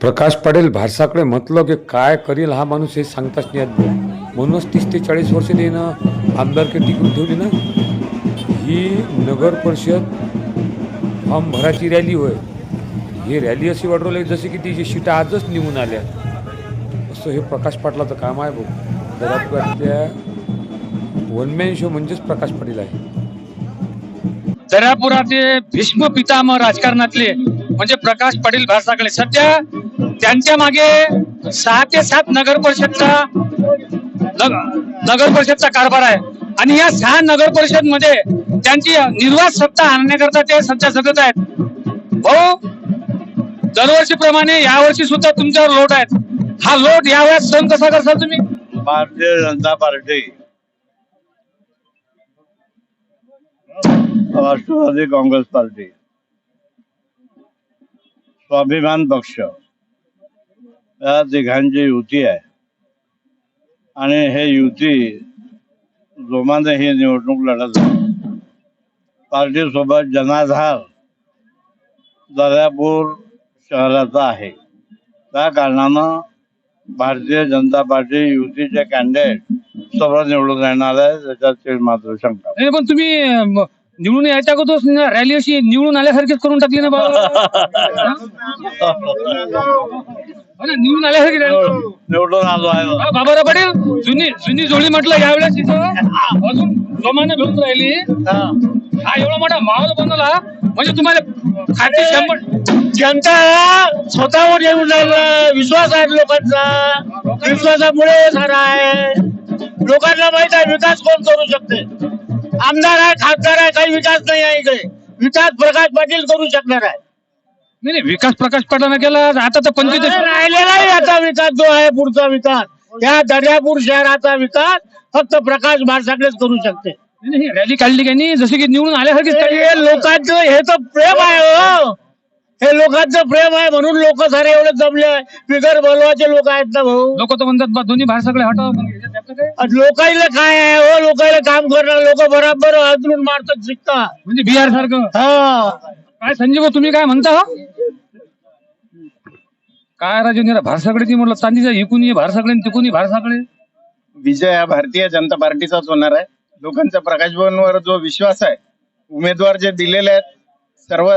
प्रकाश पडेल भारसाकडे म्हटलं की काय करील हा माणूस हे सांगताच नाही म्हणूनच तीस ते चाळीस वर्ष देणं आमदारकी टिकून ठेवली ना. ही नगर परिषद फॉर्म भराची रॅली होय. ही रॅली अशी वाढवली जसे की तिची शिटा आजच निघून आल्या. असं हे प्रकाश पाटलाचं काम आहे बघ. दरातल्या वन मॅन शो म्हणजेच प्रकाश पाटील आहे. दर्यापुराचे भीष्म पितामह राजकारणातले म्हणजे प्रकाश पाटील भारसाकडे. सध्या त्यांच्या मागे सहा ते सात नगर परिषदचा नगर परिषदचा कारभार आहे. आणि या सहा नगर परिषदमध्ये त्यांची निर्वाध सत्ता आणण्याकरता ते सध्या झटत आहेत. भाऊ दरवर्षीप्रमाणे यावर्षी सुद्धा तुमच्यावर लोट आहेत. हा लोट यावेळेस सण कसा करसाल तुम्ही? Bharatiya Janata party. Rashtrawadi Congress party. Swabhiman Paksha. या तिघांची युती आहे आणि हे युती जोमाने ही निवडणूक लढत आहे पार्टी सोबत जनाधार दर्यापूर शहराचा आहे त्या कारणानं भारतीय जनता पार्टी युतीचे कॅन्डिडेट सर्व निवडून येणार आहे त्याच्यात मात्र शंका नाही पण तुम्ही निवडून यायच्या अगोदरच ना रॅली अशी निवडून आल्यासारखीच करून टाकली ना बाबा ना, निवडून आल्यासारखी. निवडून आलो आहे. हा, बाबाराव पाटील जुनी जुनी जोडी म्हटलं यावेळेस इथं अजून जोमाने भेटून राहिली. हा. एवढा मोठा माहोल बनवला. म्हणजे तुम्हाला खाते शंभर जनता स्वतःवर येऊन राहिला विश्वास आहे लोकांचा. विश्वासामुळे झाला आहे. लोकांना माहीत आहे विकास कोण करू शकते? आमदार आहे खासदार आहे काही विकास नाही आहे इकडे. विकास प्रकाश पाटील करू शकणार आहे. नाही नाही, विकास प्रकाश पाटलानं केला आता तर पंचवीस राहिलेला आता विकास जो आहे पुढचा विकास. या दर्यापूर शहराचा विकास फक्त प्रकाश भारसाकडेच करू शकते. रॅली काढली की नाही जसे की निवडून आल्यासारखीच काढली. हे लोकांचं हे तर प्रेम आहे हो. हे लोकांचं प्रेम आहे म्हणून लोक सारे एवढे जमले आहे. बिगर बोलवाचे लोक आहेत ना भाऊ. लोक तर म्हणतात बा दोन्ही भारसाकडे हटाव मग ह्याच्यात त्याचं काय? आज लोकांना काय आहे हो? लोकांना काम करणार लोक बराबर हातरून मारतात शिकता म्हणजे बिहार सारखं. हा. काय संजीव तुम्ही काय म्हणता हो? काय राजू भारसाकडे ती म्हटलं चांदीचा इकून भारसाकडे आणि तिकून भारसाकडे. विजय हा भारतीय जनता पार्टीचाच होणार आहे. लोकांचा प्रकाश भवनवर जो विश्वास आहे उमेदवार जे दिलेले आहेत सर्व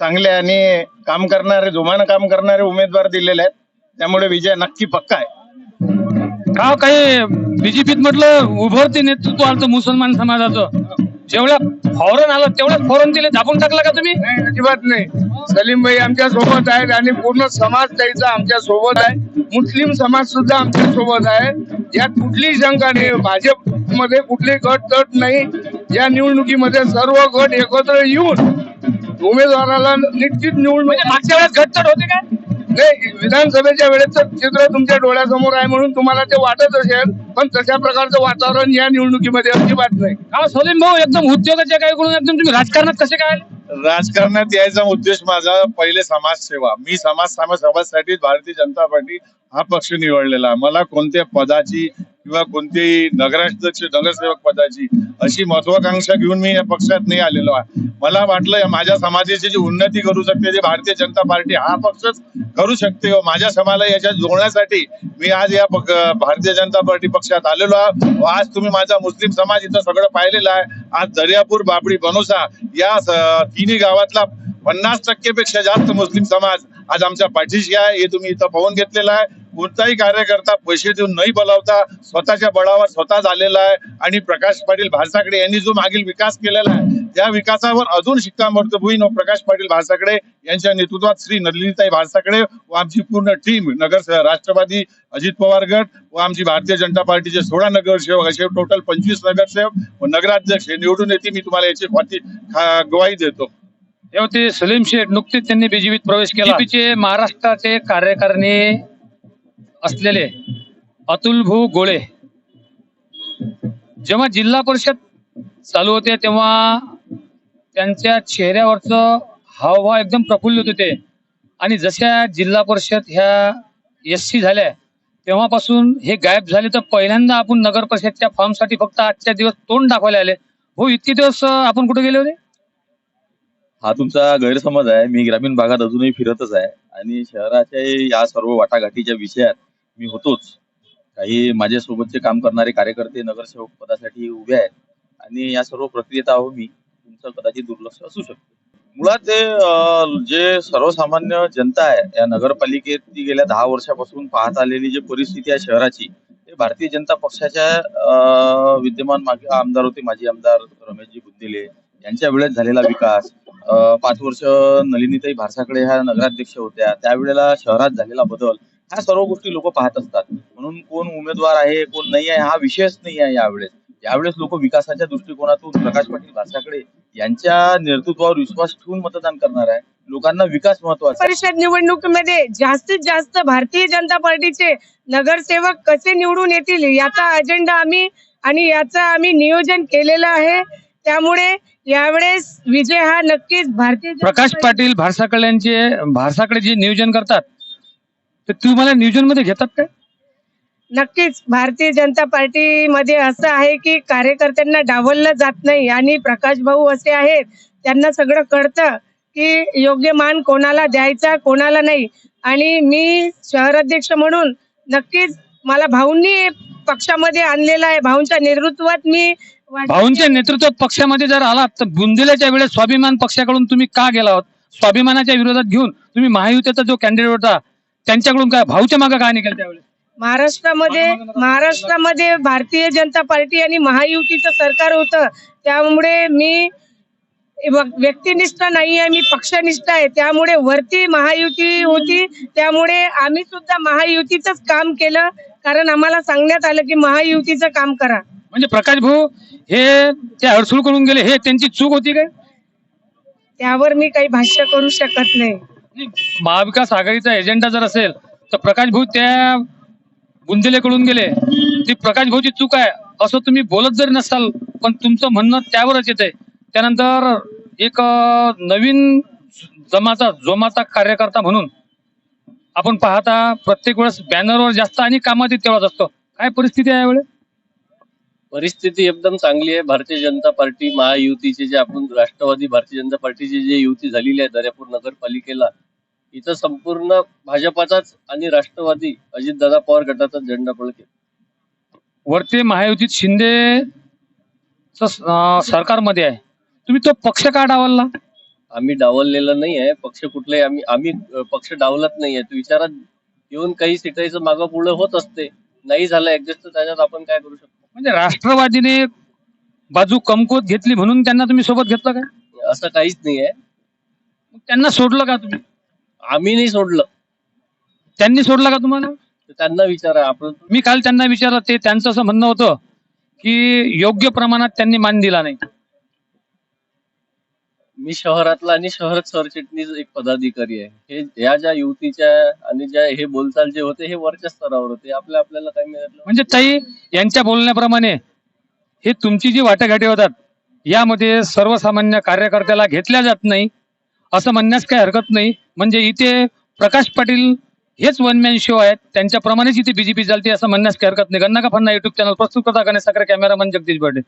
चांगले आणि काम करणारे जोमानं काम करणारे उमेदवार दिलेले आहेत. त्यामुळे विजय नक्की पक्का आहे. का काही बीजेपीत म्हटलं उभरते नेतृत्व आलं मुसलमान समाजाचं. जेवढ्या फॉरन आलं तेवढ्या फॉरन दिले दाबून टाकला का तुम्ही? अजिबात नाही. सलीम भाई आमच्यासोबत आहेत आणि पूर्ण समाज त्याचा आमच्यासोबत आहे. मुस्लिम समाज सुद्धा आमच्यासोबत आहे. यात कुठलीही शंका नाही. भाजपमध्ये कुठले गट तट नाही. या निवडणुकीमध्ये सर्व गट एकत्र येऊन उमेदवाराला निश्चित निवडणूक म्हणजे मागच्या वेळेस घटतट होते काय नाही विधानसभेच्या वेळेचं चित्र तुमच्या डोळ्यासमोर आहे म्हणून तुम्हाला ते वाटत असेल पण तशा प्रकारचं वातावरण या निवडणुकीमध्ये अजिबात नाही का सलीम भाऊ एकदम उद्योगाच्या काय करून एकदम तुम्ही राजकारणात कसे काय? राजकारणात यायचा उद्देश माझा पहिले समाजसेवा मी समाज समाज समाजासाठी भारतीय जनता पार्टी हा पक्ष निवडलेला आहे. मला कोणत्या पदाची किंवा कोणत्याही नगराध्यक्ष नगरसेवक पदाची अशी महत्वाकांक्षा घेऊन मी या पक्षात नाही आलेलो आहे. मला वाटलं माझ्या समाजाची जी उन्नती करू शकते जे भारतीय जनता पार्टी हा पक्षच करू शकते. व माझ्या समाजाला याच्यात जोडण्यासाठी मी आज या भारतीय जनता पार्टी पक्षात आलेलो आहे. व हो, आज तुम्ही माझा मुस्लिम समाज इथं सगळं पाहिलेलं आहे. आज दर्यापूर बाबडी बनोसा या तिन्ही गावातला पन्नास टक्केपेक्षा जास्त मुस्लिम समाज आज आमच्या पाठीशी आहे. हे तुम्ही इथं पाहून घेतलेलं आहे. कोणताही कार्यकर्ता पैसे देऊन नाही बोलावता स्वतःच्या बळावर स्वतः झालेला आहे. आणि प्रकाश पाटील भारसाकडे यांनी जो मागील विकास केलेला आहे त्या विकासावर अजून शिक्कामोर्तब होईन व प्रकाश पाटील भारसाकडे यांच्या नेतृत्वात श्री नलिनीताई भारसाकडे व आमची पूर्ण टीम नगर राष्ट्रवादी अजित पवार गट व आमची भारतीय जनता पार्टीचे सोळा नगरसेवक असे टोटल पंचवीस नगरसेवक व नगराध्यक्ष हे निवडून येते मी तुम्हाला याची खाती ग्वाही देतो. हे होते सलीम शेठ नुकतेच त्यांनी बीजेपीत प्रवेश केला. महाराष्ट्राचे कार्यकारिणी असलेले अतुलभू गोळे. जेव्हा जिल्हा परिषद चालू होते तेव्हा त्यांच्या चेहऱ्यावरचं हावभाव एकदम प्रफुल्लित होते आणि जशा जिल्हा परिषद ह्या एस सी झाल्या तेव्हापासून हे गायब झाले तर पहिल्यांदा आपण नगर परिषदच्या फॉर्मसाठी फक्त आजच्या दिवस तोंड दाखवायला आले. हो इतके दिवस आपण कुठे गेले होते? हा तुमचा गैरसमज आहे. मी ग्रामीण भागात अजूनही फिरतच आहे. आणि शहराच्या या सर्व वाटाघाटीच्या विषयात मी होतोच. काही माझ्यासोबतचे काम करणारे कार्यकर्ते नगरसेवक पदासाठी उभे आहेत आणि या सर्व प्रक्रियेत आहो मी. तुमचं कदाचित दुर्लक्ष असू शकतो. मुळात ते जे सर्वसामान्य जनता आहे या नगरपालिकेत ती गेल्या दहा वर्षापासून पाहत आलेली जी परिस्थिती आहे शहराची ते भारतीय जनता पक्षाच्या विद्यमान मागे आमदार होते माजी आमदार रमेशजी बुद्धिले यांच्या वेळेत झालेला विकास पाच वर्ष नलिनीताई भारसाकडे ह्या नगराध्यक्ष होत्या. त्यावेळेला शहरात झालेला बदल ह्या सर्व गोष्टी लोक पाहत असतात. म्हणून कोण उमेदवार आहे कोण नाही आहे हा विषयच नाही आहे यावेळेस. यावेळेस लोक विकासाच्या दृष्टिकोनातून प्रकाश पाटील भारसाकडे यांच्या नेतृत्वावर विश्वास ठेवून मतदान करणार आहे. लोकांना विकास महत्त्वाचा आहे. परिषद निवडणुकीमध्ये जास्तीत जास्त भारतीय जनता पार्टीचे नगरसेवक कसे निवडून येतील याचा अजेंडा आम्ही आणि याचं आम्ही नियोजन केलेलं आहे. त्यामुळे यावेळेस विजय हा नक्कीच भारतीय जनता प्रकाश पाटील भारसाकडे यांचे भारसाकडे जे नियोजन करतात ते तुम्हाला नियोजनमध्ये घेतात काय? नक्कीच. भारतीय जनता पार्टीमध्ये असं आहे की कार्यकर्त्यांना डावललं जात नाही आणि प्रकाश भाऊ असे आहेत त्यांना सगळं कळतं की योग्य मान कोणाला द्यायचा कोणाला नाही. आणि मी शहराध्यक्ष म्हणून नक्कीच मला भाऊंनी पक्षामध्ये आणलेलं आहे. भाऊंच्या नेतृत्वात मी भाऊंच्या नेतृत्वात पक्षामध्ये जर आलात तर बुंदिल्याच्या वेळेस स्वाभिमान पक्षाकडून तुम्ही का गेला आहोत? स्वाभिमानाच्या विरोधात घेऊन तुम्ही महायुतीचा जो कॅन्डिडेट होता त्यांच्याकडून काय भाऊच्या मागे काय निघाल त्यावेळेस? महाराष्ट्रामध्ये महाराष्ट्रामध्ये भारतीय जनता पार्टी आणि महायुतीचं सरकार होतं. त्यामुळे मी व्यक्तिनिष्ठ नाही आहे मी पक्षनिष्ठ आहे. त्यामुळे वरती महायुती होती. त्यामुळे आम्ही सुद्धा महायुतीचंच काम केलं. कारण आम्हाला सांगण्यात आलं की महायुतीचं काम करा. म्हणजे प्रकाश भाऊ हे त्या हडसूळ करून गेले हे त्यांची चूक होती काय? त्यावर मी काही भाष्य करू शकत नाही, महाविकास आघाडीचा एजेंडा जर असेल तर प्रकाश भाऊ त्या बुंदेलेकडून गेले. ती प्रकाश भाऊची चूक आहे. असं तुम्ही बोलत जरी नसाल पण तुमचं म्हणणं त्यावरच येत आहे त्यानंतर एक नवीन जमाचा जोमाचा कार्यकर्ता म्हणून आपण पाहता प्रत्येक वेळेस बॅनरवर जास्त आणि कामात तेव्हाच असतो. काय परिस्थिती आहे यावेळेस परिस्थिती एकदम चांगली आहे. भारतीय जनता पार्टी महायुतीचे जे आपण राष्ट्रवादी भारतीय जनता पार्टीची जी युती झालेली आहे दर्यापूर नगरपालिकेला इथं संपूर्ण भाजपाचाच आणि राष्ट्रवादी अजितदादा पवार गटाचा झेंडा फडकेल वरती महायुतीत शिंदे सरकारमध्ये आहे. तुम्ही तो पक्ष का डावलला? आम्ही डावललेलं नाही आहे. पक्ष कुठलाही आम्ही आम्ही पक्ष डावलत नाही आहे. तो विचारात घेऊन काही सीटाचं मागं पुढे होत असते. नाही झालं ऍडजस्ट त्याच्यात आपण काय करू शकतो? म्हणजे राष्ट्रवादीने बाजू कमकुवत घेतली म्हणून त्यांना तुम्ही सोबत घेतलं का असं काहीच नाही आहे. त्यांना सोडलं का तुम्ही? आम्ही नाही सोडलं. त्यांनी सोडलं का तुम्हाला? तर त्यांना विचारा आपण मी काल त्यांना विचारलं ते त्यांचं असं म्हणणं होतं की योग्य प्रमाणात त्यांनी मान दिला नाही. मी शहरातला आणि शहर सरचिटणीस एक पदाधिकारी आहे. हे या ज्या युतीच्या आणि ज्या हे बोलचाल जे होते हे वरच्या स्तरावर होते. आपल्या आपल्याला काय मिळालं? म्हणजे ताई यांच्या बोलण्याप्रमाणे हे तुमची जी वाटाघाटी होतात यामध्ये सर्वसामान्य कार्यकर्त्याला घेतल्या जात नाही. असं म्हणण्यास काही हरकत नाही. म्हणजे इथे प्रकाश पाटील हेच वन मॅन शो आहेत. त्यांच्याप्रमाणेच इथे बीजेपी चालते असं म्हणण्यास काही हरकत नाही. गन्ना का फन्ना युट्यूब चॅनल प्रस्तुत करता गणेश करण्यासाठी कॅमेरामन जगदीश बर्डे.